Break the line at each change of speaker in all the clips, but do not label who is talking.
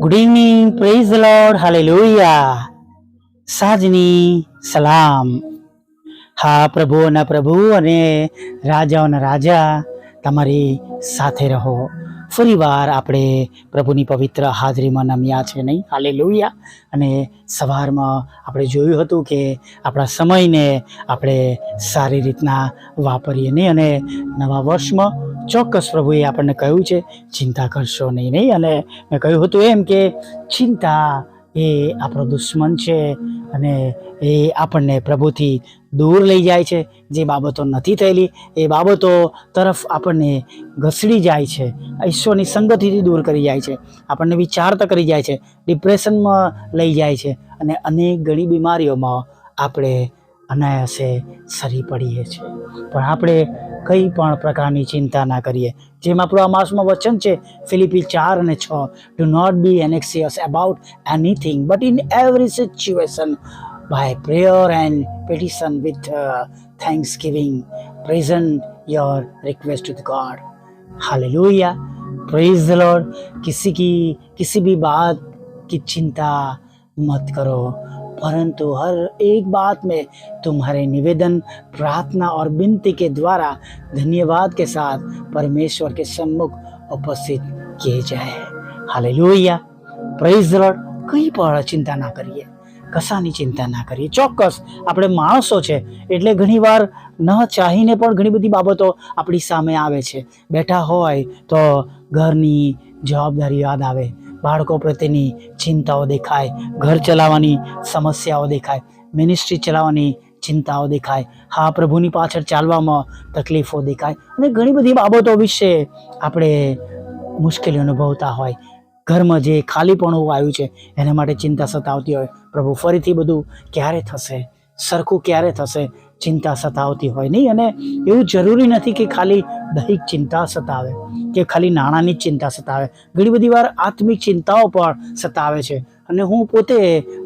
Good evening praise Lord hallelujah સાજની સલામ. હા પ્રભુઓના પ્રભુ અને રાજાઓના રાજા તમારી સાથે રહો. ફરીવાર આપણે પ્રભુની પવિત્ર હાજરીમાં નમ્યા છે નહીં? હાલેલુયા. અને સવારમાં આપણે જોયું હતું કે આપણા સમયને આપણે સારી રીતના વાપરીએ નહીં અને નવા વર્ષમાં ચોક્કસ પ્રભુએ આપણને કહ્યું છે, ચિંતા કરશો નહીં. નહીં, અને મેં કહ્યું હતું એમ કે ચિંતા એ આપણો દુશ્મન છે અને એ આપણને પ્રભુથી દૂર લઈ જાય છે. જે બાબતો નથી થયેલી, એ બાબતો તરફ આપણને ઘસડી જાય છે. ઈશ્વરની સંગતિથી દૂર કરી જાય છે. આપણને વિચારતા કરી જાય છે. ડિપ્રેશનમાં લઈ જાય છે. અને અનેક ઘણી બીમારીઓમાં આપણે અનાયાસે સરી પડીએ છીએ પણ આપણે કંઈ પણ પ્રકારની ચિંતા ના કરીએ જેમ આપણું આ માસમાં વચન છે ફિલિપી ચાર અને છ do not be anxious about anything but in every situation by prayer and petition with thanksgiving present your request to the God hallelujah praise the Lord किसी की किसी भी बात की चिंता मत करो परंतु हर एक बात में तुम्हारे निवेदन प्रार्थना और विनती के द्वारा धन्यवाद के साथ परमेश्वर के सम्मुख उपस्थित किए जाए हालेलुया પ્રેઝ ધ લોર્ડ કંઈ પણ ચિંતા ના કરીએ કશાની ચિંતા ના કરીએ ચોક્કસ આપણે માણસો છે એટલે ઘણીવાર ન ચાહીને પણ ઘણી બધી બાબતો આપણી સામે આવે છે બેઠા હોય તો ઘરની જવાબદારી યાદ આવે બાળકો પ્રત્યેની ચિંતાઓ દેખાય, ઘર ચલાવવાની સમસ્યાઓ દેખાય મિનિસ્ટ્રી ચલાવવાની ચિંતાઓ દેખાય, હા, પ્રભુની પાછળ ચાલવામાં તકલીફો દેખાય અને ઘણી બધી બાબતો વિશે આપણે મુશ્કેલી અનુભવતા હોય. ઘરમાં જે ખાલીપણું આવ્યું છે, એના માટે ચિંતા સતાવતી હોય. પ્રભુ ફરીથી બધું ક્યારે થશે? સરખું ક્યારે થશે? ચિંતા સતાવતી હોય નહીં. અને એવું જરૂરી નથી કે ખાલી દૈહિક ચિંતા સતાવે, કે ખાલી નાણાંની જ ચિંતા સતાવે. ઘણી બધી વાર આત્મિક ચિંતાઓ પણ સતાવે છે. અને હું પોતે,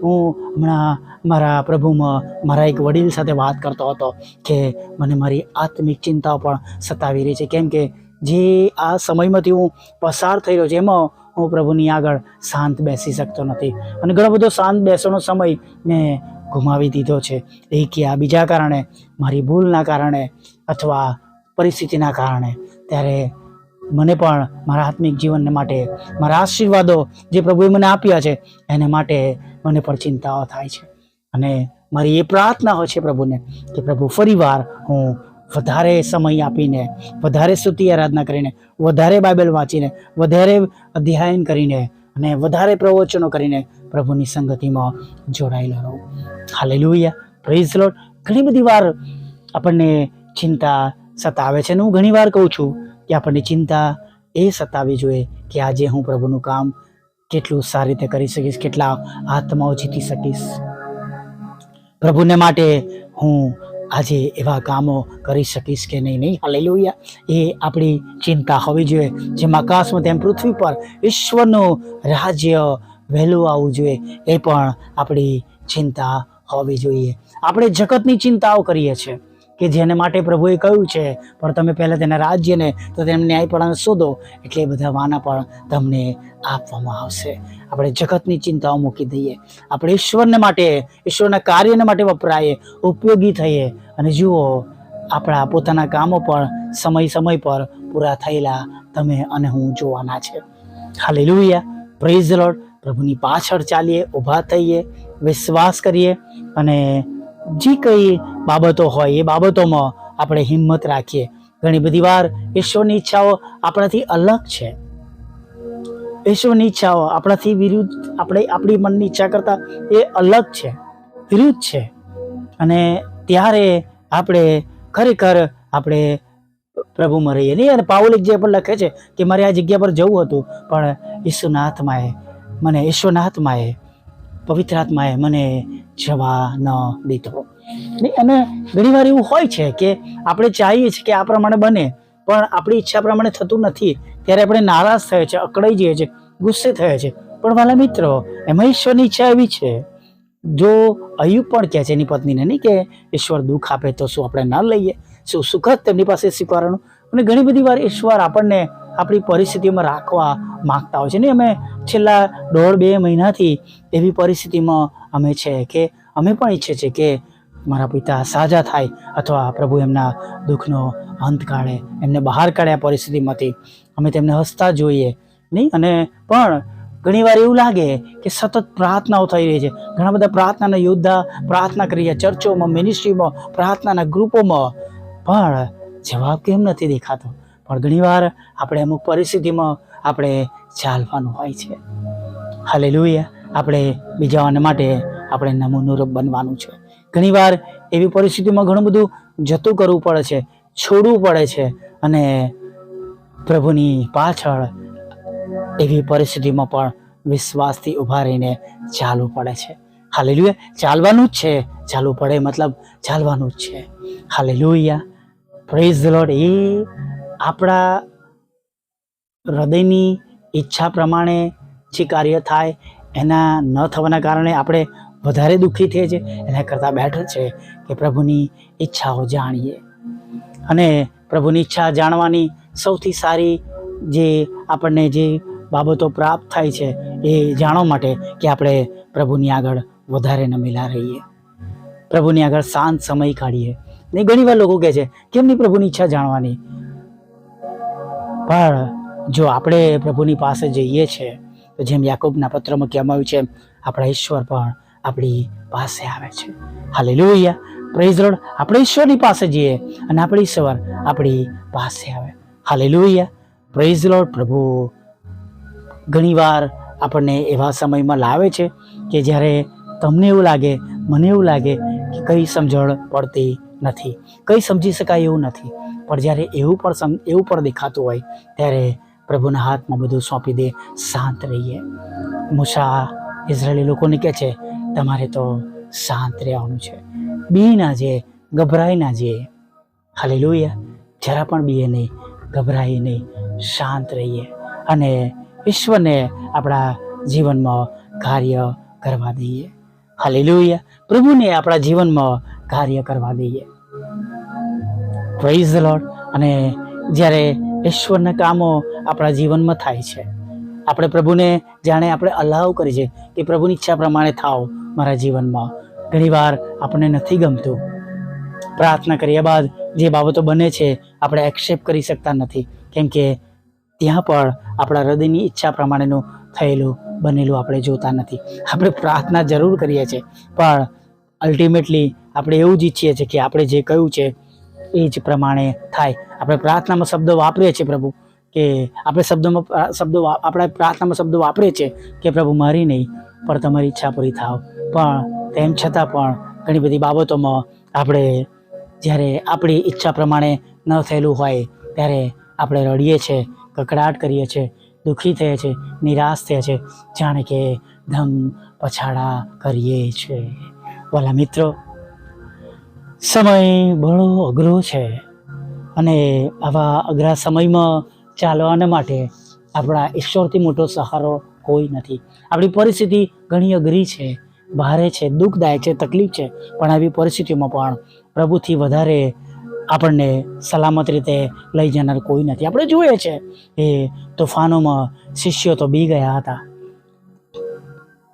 હું હમણાં મારા પ્રભુમાં મારા એક વડીલ સાથે વાત કરતો હતો કે મને મારી આત્મિક ચિંતાઓ પણ સતાવી રહી છે. કેમ કે જે આ સમયમાંથી હું પસાર થઈ રહ્યો છે, એમાં હું પ્રભુની આગળ શાંત બેસી શકતો નથી. અને ઘણો બધો શાંત બેસવાનો સમય મેં ગુમાવી દીધો છે. એ કે આ બીજા કારણે, મારી ભૂલના કારણે અથવા પરિસ્થિતિના કારણે. ત્યારે મને પણ મારા આત્મિક જીવનને માટે, મારા આશીર્વાદો જે પ્રભુએ મને આપ્યા છે, એને માટે મને પણ ચિંતાઓ થાય છે. અને મારી એ પ્રાર્થના હોય છે પ્રભુને કે પ્રભુ ફરીવાર હું વધારે સમય આપીને, વધારે સ્તુતિ આરાધના કરીને, વધારે બાઇબલ વાંચીને, વધારે અધ્યયન કરીને અને વધારે પ્રવચનો કરીને પ્રભુની સંગતિમાં જોડાયેલો રહું. હાલેલુયા. પ્રેઝ લોટ ઘણી બધી વાર આપણને ચિંતા સતાવે છે અને હું ઘણી વાર કહું છું કે આપણને ચિંતા એ સતાવી જોઈએ કે આજે હું પ્રભુનું કામ કેટલું સારી રીતે કરી શકીશ, કેટલા આત્માઓ જીતી શકીશ. પ્રભુને માટે હું આજે એવા કામો કરી શકીશ કે નહીં નહીં. હાલેલુયા. એ આપણી ચિંતા હોવી જોઈએ. જેમ આકાશમાં તેમ પૃથ્વી પર ઈશ્વરનું રાજ્ય વહેલું આવવું જોઈએ, એ પણ આપણી ચિંતા હોવી જોઈએ. આપણે જગતની ચિંતાઓ કરીએ છીએ. કે જેને માટે પ્રભુએ કહ્યું છે, પણ તમે પહેલાં તેના રાજ્યને તો તેમને ન્યાયપણાને શોધો, એટલે એ બધા વાના પણ તમને આપવામાં આવશે. આપણે જગતની ચિંતાઓ મૂકી દઈએ. આપણે ઈશ્વરને માટે, ઈશ્વરના કાર્યને માટે વપરાઈએ ઉપયોગી થઈએ. અને જુઓ, આપણા પોતાના કામો પણ સમય સમય પર પૂરા થયેલા તમે અને હું જોવાના છે. હાલે લુયા પ્રેઝ લોડ પ્રભુની પાછળ ચાલીએ, ઊભા થઈએ, વિશ્વાસ કરીએ અને જે કંઈ બાબતો હોય, એ બાબતોમાં આપણે હિંમત રાખીએ. ઘણી બધી વાર ઈશ્વરની ઈચ્છાઓ આપણાથી અલગ છે. ઈશ્વરની ઈચ્છાઓ આપણાથી વિરુદ્ધ, આપણે આપણી મનની ઈચ્છા કરતાં એ અલગ છે, વિરુદ્ધ છે. અને ત્યારે આપણે ખરેખર આપણે પ્રભુમાં રહીએ નહીં. અને પાવલિક જે પણ લખે છે કે મારે આ જગ્યા પર જવું હતું, પણ આત્માએ મને ઈશ્વરના આત્માએ પવિત્ર આત્માએ મને જવા ન દીધો. નહીં, અને ઘણીવાર એવું હોય છે કે આપણે ચાહીએ છીએ કે આ પ્રમાણે બને, પણ આપણી ઈચ્છા પ્રમાણે થતું નથી. ત્યારે આપણે નારાજ થયા છે, અકળાઈ જઈએ છીએ, ગુસ્સે થયા છે. પણ વાલા મિત્રો, એમાં ઈશ્વરની ઈચ્છા એવી છે. જો અયુબ પણ કહે છે એની પત્નીને, નહીં કે ઈશ્વર દુઃખ આપે તો શું આપણે ના લઈએ? શું સુખદ તેમની પાસે સ્વીકારવાનું? અને ઘણી બધી વાર ઈશ્વર આપણને આપણી પરિસ્થિતિમાં રાખવા માગતા હોય છે. ને અમે છેલ્લા દોઢ બે મહિનાથી એવી પરિસ્થિતિમાં અમે છે કે અમે પણ ઈચ્છે છે કે મારા પિતા સાજા થાય અથવા પ્રભુ એમના દુઃખનો અંત કાઢે, એમને બહાર કાઢે આ પરિસ્થિતિમાંથી. અમે તેમને હસતા જોઈએ નહીં, અને પણ ઘણીવાર એવું લાગે કે સતત પ્રાર્થનાઓ થઈ રહી છે. ઘણા બધા પ્રાર્થનાના યોદ્ધા પ્રાર્થના કરી રહ્યા, ચર્ચોમાં મિનિસ્ટ્રીમાં પ્રાર્થનાના ગ્રુપોમાં. પણ જવાબ કેમ નથી દેખાતો? પણ ઘણીવાર આપણે અમુક પરિસ્થિતિમાં આપણે ચાલવાનું હોય છે. હાલે આપણે બીજાઓને માટે આપણે નમૂનુરૂપ બનવાનું છે. ઘણીવાર એવી પરિસ્થિતિમાં ઘણું બધું જતું કરવું પડે છે, છોડવું પડે છે અને પ્રભુની પાછળ એવી પરિસ્થિતિમાં પણ વિશ્વાસથી ઊભા રહીને ચાલવું પડે છે. હાલે ચાલવાનું જ છે. ચાલવું પડે મતલબ ચાલવાનું જ છે. હાલે પ્રેઝ ધ લોર્ડ એ આપણા હૃદયની ઈચ્છા પ્રમાણે જે કાર્ય થાય એના ન થવાના કારણે આપણે વધારે દુઃખી થઈએ છીએ એના કરતાં બેટર છે કે પ્રભુની ઈચ્છાઓ જાણીએ. અને પ્રભુની ઈચ્છા જાણવાની સૌથી સારી જે આપણને જે બાબતો પ્રાપ્ત થાય છે, એ જાણવા માટે કે આપણે પ્રભુની આગળ વધારે નમેલા રહીએ. પ્રભુની આગળ શાંત સમય કાઢીએ. ને ઘણી વાર લોકો કહે છે, કેમ નહીં પ્રભુની ઈચ્છા જાણવાની? પણ જો આપણે પ્રભુની પાસે જઈએ છીએ તો જેમ યાકૂબના પત્રમાં કહેવામાં આવ્યું છે, આપણા ઈશ્વર પણ આપણી પાસે આવે છે. હાલે લોહિયા પ્રેઝ રોડ આપણે ઈશ્વરની પાસે જઈએ અને આપણી ઈશ્વર આપણી પાસે આવે. હાલે લોહિયા પ્રેઝ રોડ પ્રભુ. ઘણીવાર આપણને એવા સમયમાં લાવે છે કે જ્યારે તમને એવું લાગે, મને એવું લાગે કે કંઈ સમજણ પડતી નથી. કંઈ સમજી શકાય એવું નથી. પણ જ્યારે એવું પણ એવું પણ દેખાતું હોય, ત્યારે પ્રભુના હાથમાં બધું સોંપી દે, શાંત રહીએ. મુસા ઇઝરાયેલી લોકોને કહે છે તમારે તો શાંત રહેવાનું છે. બી ના જે ગભરાય ના જે હાલે લોહિયા જરા પણ બીએ નહીં, ગભરાઈએ નહીં, શાંત રહીએ. અને ઈશ્વરને આપણા જીવનમાં કાર્ય કરવા દઈએ. હાલે પ્રભુને આપણા જીવનમાં કાર્ય કરવા દઈએ. પ્રેઝ લોડ અને જ્યારે ઈશ્વરના કામો આપણા જીવનમાં થાય છે, આપણે પ્રભુને જાણે આપણે અલાવ કરીએ છીએ કે પ્રભુની ઈચ્છા પ્રમાણે થાવ મારા જીવનમાં. ઘણીવાર આપણને નથી ગમતું. પ્રાર્થના કર્યા બાદ જે બાબતો બને છે, આપણે એક્સેપ્ટ કરી શકતા નથી. કેમ કે ત્યાં પણ આપણા હૃદયની ઈચ્છા પ્રમાણેનું થયેલું, બનેલું આપણે જોતા નથી. આપણે પ્રાર્થના જરૂર કરીએ છીએ. પણ અલ્ટિમેટલી આપણે એવું જ ઈચ્છીએ છીએ કે આપણે જે કહ્યું છે, એ જ પ્રમાણે થાય. આપણે પ્રાર્થનામાં શબ્દો વાપરીએ છીએ પ્રભુ, કે આપણે શબ્દોમાં, શબ્દો, આપણે પ્રાર્થનામાં શબ્દો વાપરીએ છીએ કે પ્રભુ મારી નહીં, પણ તમારી ઈચ્છા પૂરી થાવ. પણ તેમ છતાં પણ ઘણી બધી બાબતોમાં આપણે જ્યારે આપણી ઈચ્છા પ્રમાણે ન થયેલું હોય, ત્યારે આપણે રડીએ છીએ, કકડાટ કરીએ છીએ, દુઃખી થઈએ છીએ, નિરાશ થઈએ છીએ, જાણે કે ધમ પછાડા કરીએ છીએ. વાલા મિત્રો, સમય બહુ અઘરો છે અને આવા અઘરા સમયમાં ચાલવાના માટે આપણા ઈશ્વરથી મોટો સહારો કોઈ નથી. આપણી પરિસ્થિતિ ઘણી અઘરી છે. ભારે છે, દુઃખદાયક છે, તકલીફ છે, પણ આવી પરિસ્થિતિઓમાં પણ પ્રભુથી વધારે આપણને સલામત રીતે લઈ જનાર કોઈ નથી. આપણે જોઈએ છે એ તોફાનોમાં શિષ્યો તો બી ગયા હતા.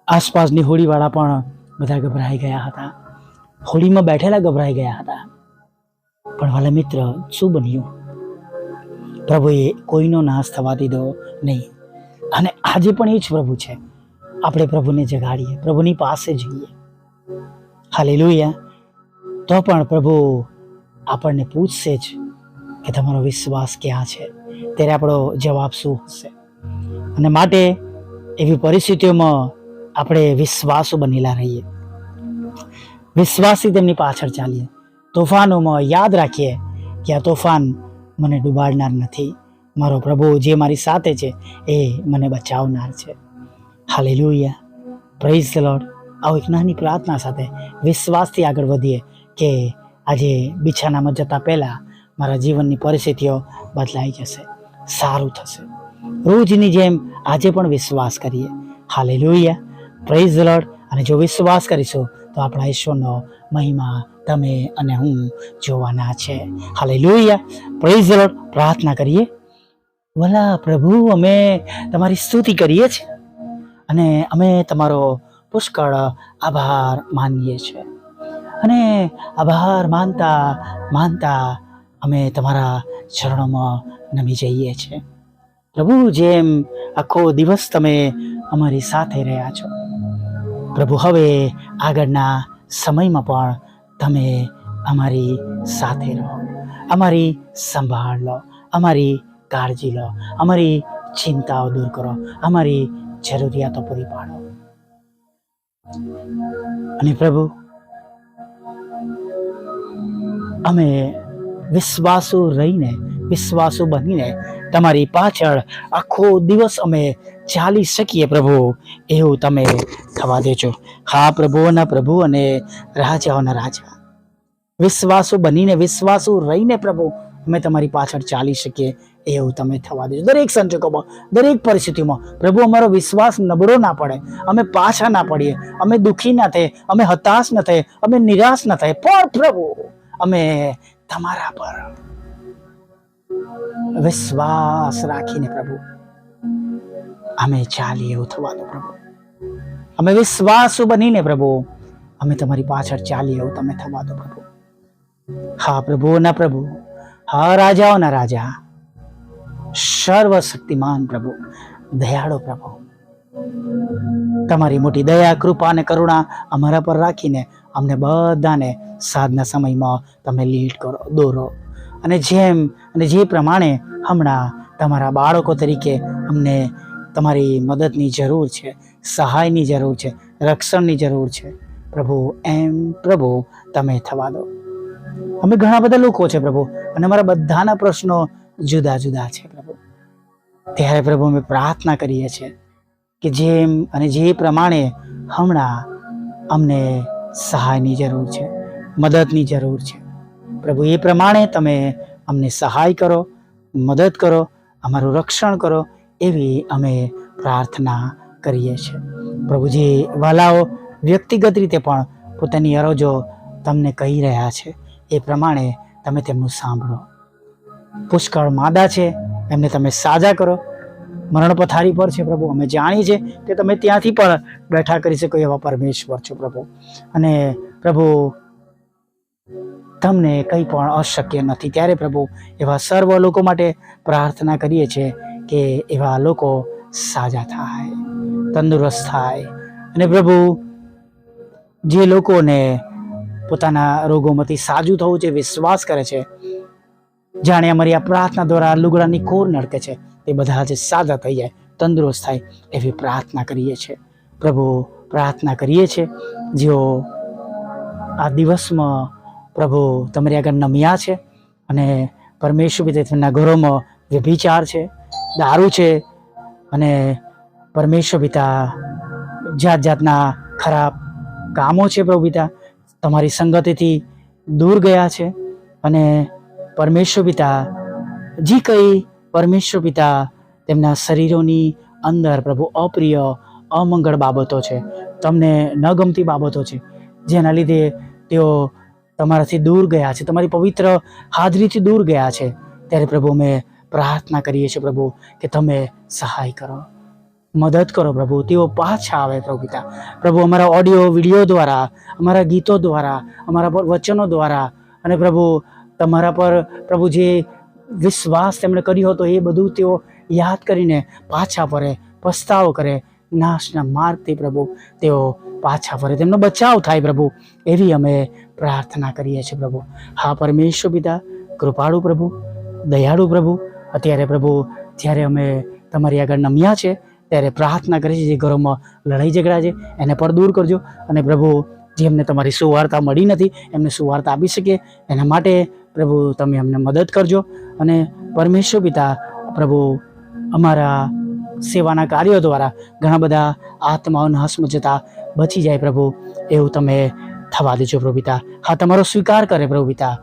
આસપાસની હોડીવાળા પણ બધા ગભરાઈ ગયા હતા. હોડીમાં બેઠેલા ગભરાઈ ગયા હતા. પણ વાલા મિત્ર, શું બન્યું? પ્રભુએ કોઈનો નાશ થવા દીધો નહીં. અને આજે પણ એ જ પ્રભુ છે. આપણે પ્રભુને જગાડીએ, પ્રભુની પાસે જઈએ. હાલે તો પણ પ્રભુ આપણને પૂછશે જ કે તમારો વિશ્વાસ ક્યાં છે? ત્યારે આપણો જવાબ શું હશે? અને માટે એવી પરિસ્થિતિઓમાં આપણે વિશ્વાસો બનેલા રહીએ. વિશ્વાસથી તેમની પાછળ ચાલીએ. તોફાનોમાં યાદ રાખીએ કે આ તોફાન મને ડૂબાડનાર નથી. મારો પ્રભુ જે મારી સાથે છે એ મને બચાવનાર છે. હાલે લુયા પ્રેઝ ધ લોર્ડ આવો એક નાની પ્રાર્થના સાથે વિશ્વાસથી આગળ વધીએ કે આજે બિછાનામાં જતા પહેલાં મારા જીવનની પરિસ્થિતિઓ બદલાઈ જશે, સારું થશે. રોજની જેમ આજે પણ વિશ્વાસ કરીએ. હાલેલુયા પ્રેઝ ધ લોર્ડ અને જો વિશ્વાસ કરીશું, તો આપણા ઈશ્વરનો મહિમા તમે અને હું જોવાના છે. હાલે લોહિયા પ્રેઝ ધ લોર્ડ પ્રાર્થના કરીએ. વલા પ્રભુ, અમે તમારી સ્તુતિ કરીએ છીએ. અને અમે તમારો પુષ્કળ આભાર માનીએ છીએ. અને આભાર માનતા માનતા અમે તમારા ચરણોમાં નમી જઈએ છીએ. પ્રભુ, જેમ આખો દિવસ તમે અમારી સાથે રહ્યા છો, પ્રભુ, હવે આગળના સમયમાં પણ તમે અમારી સાથે રહો. અમારી સંભાળ લો, અમારી કાળજી લો, અમારી ચિંતાઓ દૂર કરો, અમારી જરૂરિયાતો પૂરી પાડો. અને પ્રભુ, અમે વિશ્વાસુ રહીને, વિશ્વાસુ બનીને તમારી પાછળ આખો દિવસ અમે ચાલી શકીએ પ્રભુ, એવું તમે થવા દેજો. હા પ્રભુઓના પ્રભુ અને રાજાઓના રાજા. વિશ્વાસુ બનીને, વિશ્વાસુ રહીને પ્રભુ અમે તમારી પાછળ ચાલી શકીએ, એવું તમે થવા દેજો. દરેક સંજોગોમાં, દરેક પરિસ્થિતિમાં પ્રભુ અમારો વિશ્વાસ નબળો ના પડે. અમે પાછા ના પડીએ. અમે દુઃખી ના થઈએ. અમે હતાશ ન થઈએ. અમે નિરાશ ન થઈએ. પણ પ્રભુ, અમે તમારા પર વિશ્વાસ રાખીને પ્રભુ, અમે ચાલીએ એવું થવા દો પ્રભુ. અમે વિશ્વાસુ બનીને પ્રભુ, અમે તમારી પાછળ ચાલીએ એવું તમે થવા દો પ્રભુ. હા પ્રભુ, ના પ્રભુ. હા રાજાઓના રાજા. સર્વશક્તિમાન પ્રભુ, દયાળો પ્રભુ. તમારી મોટી દયા, કૃપા અને કરુણા અમારા પર રાખીને અમને બધાને સાધના સમયમાં તમે લીડ કરો, દોરો. અને જેમ, અને જે પ્રમાણે હમણાં તમારા બાળકો તરીકે અમને તમારી મદદની જરૂર છે, સહાયની જરૂર છે, રક્ષણની જરૂર છે, પ્રભુ, એમ પ્રભુ, તમે થવા દો. અમે ઘણા બધા લોકો છે પ્રભુ. અને અમારા બધાના પ્રશ્નો જુદા જુદા છે પ્રભુ. ત્યારે પ્રભુ અમે પ્રાર્થના કરીએ છીએ કે જેમ અને જે પ્રમાણે હમણાં અમને સહાયની જરૂર છે, મદદની જરૂર છે. પ્રભુ, એ પ્રમાણે તમે અમને સહાય કરો, મદદ કરો, અમારું રક્ષણ કરો એવી અમે પ્રાર્થના કરીએ છીએ. પ્રભુ, જે વાલાઓ વ્યક્તિગત રીતે પણ પોતાની અરજો તમને કહી રહ્યા છે એ પ્રમાણે તમે તેમનું સાંભળો. પુષ્કળ માદા છે, એમને તમે સાજા કરો. મરણ પથારી પર છે પ્રભુ, અમે જાણીએ છીએ કે તમે ત્યાંથી પણ બેઠા કરી શકો એવા પરમેશ્વર છો પ્રભુ. અને પ્રભુ, તમને કંઈ પણ અશક્ય નથી. ત્યારે પ્રભુ, એવા સર્વ લોકો માટે પ્રાર્થના કરીએ છીએ કે એવા લોકો સાજા થાય, તંદુરસ્ત થાય. અને પ્રભુ, જે લોકોને પોતાના રોગોમાંથી સાજું થવું છે, વિશ્વાસ કરે છે. જાણે અમારી આ પ્રાર્થના દ્વારા લુગડાની કોર નડકે છે. તે બધા જે સાજા થઈ જાય, તંદુરસ્ત થાય એવી પ્રાર્થના કરીએ છીએ. પ્રભુ, પ્રાર્થના કરીએ છીએ. જેઓ આ દિવસમાં પ્રભુ તમારી આગળ નમ્યા છે અને પરમેશ્વર પિતા તેમના ઘરોમાં વ્યભિચાર છે, દારૂ છે અને પરમેશ્વર પિતા જાત જાતના ખરાબ કામો છે પ્રભુ પિતા. તમારી સંગતિથી દૂર ગયા છે અને પરમેશ્વર પિતા, જે કંઈ પરમેશ્વર પિતા તેમના શરીરોની અંદર પ્રભુ અપ્રિય, અમંગળ બાબતો છે, તમને ન ગમતી બાબતો છે, જેના લીધે તેઓ તમારાથી દૂર ગયા છે, તમારી પવિત્ર હાજરીથી દૂર ગયા છે. ત્યારે પ્રભુ અમે પ્રાર્થના કરીએ છીએ પ્રભુ કે તમે સહાય કરો. મદદ કરો પ્રભુ. તેઓ પાછા આવે પ્રભુ પિતા. પ્રભુ અમારા ઓડિયો, વીડિયો દ્વારા, અમારા ગીતો દ્વારા, અમારા પર વચનો દ્વારા અને પ્રભુ તમારા પર પ્રભુ જે વિશ્વાસ તેમણે કર્યો હતો એ બધું તેઓ યાદ કરીને પાછા ફરે, પસ્તાવો કરે, નાશના માર્ગથી પ્રભુ તેઓ પાછા ફરે. તેમનો બચાવ થાય પ્રભુ એવી અમે પ્રાર્થના કરીએ છીએ પ્રભુ. હા, પરમેશ્વર પિતા, કૃપાળુ પ્રભુ, દયાળુ પ્રભુ, અત્યારે પ્રભુ જ્યારે અમે તમારી આગળ નમ્યા છે ત્યારે પ્રાર્થના કરે છે જે ઘરોમાં લડાઈ ઝઘડા છે, એને પણ દૂર કરજો. અને પ્રભુ જેમને તમારી સુવાર્તા મળી નથી, એમને સુવાર્તા આપી શકે એના માટે પ્રભુ, તમે અમને મદદ કરજો. અને પરમેશ્વર પિતા, પ્રભુ, અમારા સેવાના કાર્યો દ્વારા ઘણા બધા આત્માઓને હસમ જતા બચી જાય પ્રભુ, એવું તમે થવા દેજો પ્રભુ પિતા. હા, તમારો સ્વીકાર કરે પ્રભુ પિતા.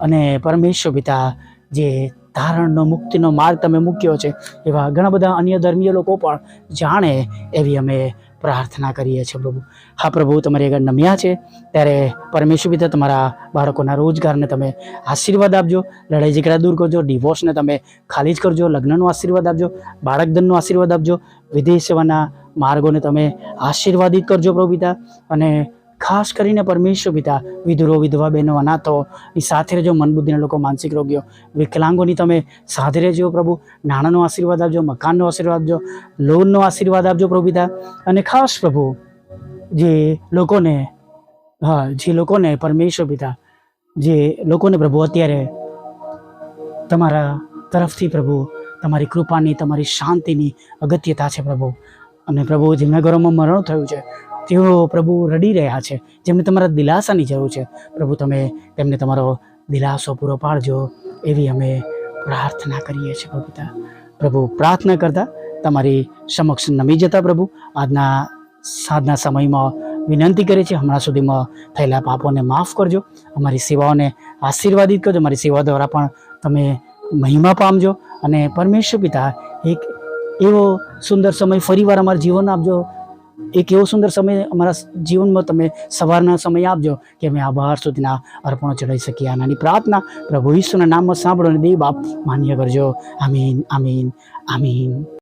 અને પરમેશ્વર પિતા, જે ધારણનો મુક્તિનો માર્ગ તમે મૂક્યો છે, એવા ઘણા બધા અન્ય ધર્મીય લોકો પણ જાણે એવી અમે પ્રાર્થના કરીએ છીએ પ્રભુ. હા પ્રભુ, તમારી આગળ નમ્યા છે, ત્યારે પરમેશ્વર પિતા તમારા બાળકોના રોજગારને તમે આશીર્વાદ આપજો, લડાઈ ઝઘડા દૂર કરજો, ડિવોર્સને તમે ખાલી જ કરજો, લગ્નનો આશીર્વાદ આપજો, બાળકધનનો આશીર્વાદ આપજો વિદેશ સેવાના માર્ગોને તમે આશીર્વાદિત કરજો પ્રભુ પિતા, અને ખાસ કરીને પરમેશ્વર પિતા, વિધુરો, વિધવા બહેનો, અનાથો, ની સાથે રહેજો મનબુદ્ધિના લોકો, માનસિક રોગીઓ. વિકલાંગોની તમે સાથે રહેજો પ્રભુ. નાણાંનો આશીર્વાદ આપજો, મકાનનો આશીર્વાદ આપજો, લોનનો આશીર્વાદ આપજો પ્રભુ પિતા. અને ખાસ પ્રભુ, જે લોકોને, હા, જે લોકોને પરમેશ્વર પિતા, જે લોકોને પ્રભુ અત્યારે તમારા તરફથી પ્રભુ, તમારી કૃપાની, તમારી શાંતિની અગત્યતા છે પ્રભુ. અને પ્રભુ, જેમના ઘરોમાં મરણ થયું છે તેઓ પ્રભુ રડી રહ્યા છે. જેમને તમારા દિલાસાની જરૂર છે. પ્રભુ, તમે તેમને તમારો દિલાસો પૂરો પાડજો એવી અમે પ્રાર્થના કરીએ છીએ પ્રભુતા પ્રભુ, પ્રાર્થના કરતા તમારી સમક્ષ નમી જતા પ્રભુ. આજના સાધના સમયમાં વિનંતી કરે છે હમણાં સુધીમાં થયેલા પાપોને માફ કરજો. અમારી સેવાઓને આશીર્વાદિત કરજો. અમારી સેવા દ્વારા પણ તમે મહિમા પામજો અને પરમેશ્વર પિતા એક એવો સુંદર સમય ફરીવાર અમારા જીવન આપજો. એક એવો સુંદર સમય અમારા જીવનમાં તમે સવારના સમય આપજો કે અમે આ બહાર સુધીના અર્પણો ચડાવી શકીએ. આ નાની પ્રાર્થના પ્રભુ ઈશ્વરના નામમાં સાંભળો અને દેવ બાપ માન્ય કરજો. આમીન આમીન આમીન.